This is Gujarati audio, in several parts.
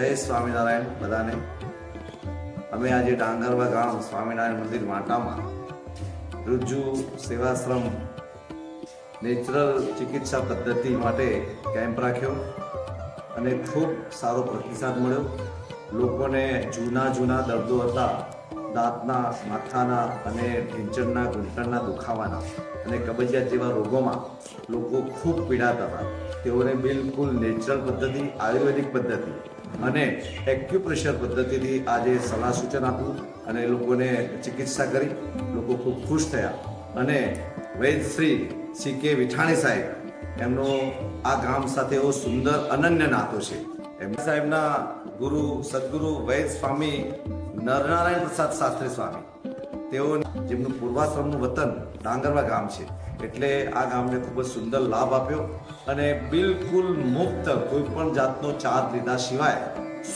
જય સ્વામિનારાયણ બધાને. અમે આજે ડાંગરવા ગામ સ્વામિનારાયણ મંદિર માટામાં રુજુ સેવાશ્રમ નેચરલ ચિકિત્સા પદ્ધતિ માટે કેમ્પ રાખ્યો અને ખૂબ સારો પ્રતિસાદ મળ્યો. લોકોને જૂના જૂના દર્દો હતા, દાંતના, માથાના અને ઢીંચણના ઘૂંટણના દુખાવાના અને કબજિયાત જેવા રોગોમાં લોકો ખૂબ પીડાતા હતા. તેઓને બિલકુલ નેચરલ પદ્ધતિ, આયુર્વેદિક પદ્ધતિ અને એક્યુપ્રેશર પદ્ધતિથી આજે સલાહ સૂચન આપ્યું અને લોકોને ચિકિત્સા કરી. લોકો ખૂબ ખુશ થયા. અને વૈદશ્રી સી કે વિઠાણી સાહેબ, એમનો આ ગામ સાથે એવો સુંદર અનન્ય નાતો છે. એમ સાહેબના ગુરુ, સદગુરુ વૈદ સ્વામી નરનારાયણ પ્રસાદ શાસ્ત્રી સ્વામી. તેઓ જેમનું પૂર્વાશ્રમનું વતન ડાંગરવા ગામ છે. એટલે આ ગામને ખૂબ જ સુંદર લાભ આપ્યો અને બિલકુલ મુક્ત કોઈ પણ જાતનો ચાર્જ લીધા સિવાય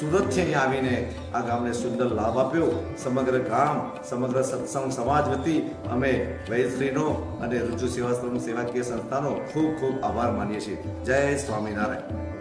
સુરતથી અહીં આવીને આ ગામને સુંદર લાભ આપ્યો. સમગ્ર ગામ, સમગ્ર સત્સંગ સમાજ વતી અમે વૈશ્રીનો અને રુજુ સેવાશ્રમ સેવાકીય સંસ્થાનો ખૂબ ખૂબ આભાર માનીએ છીએ. જય સ્વામિનારાયણ.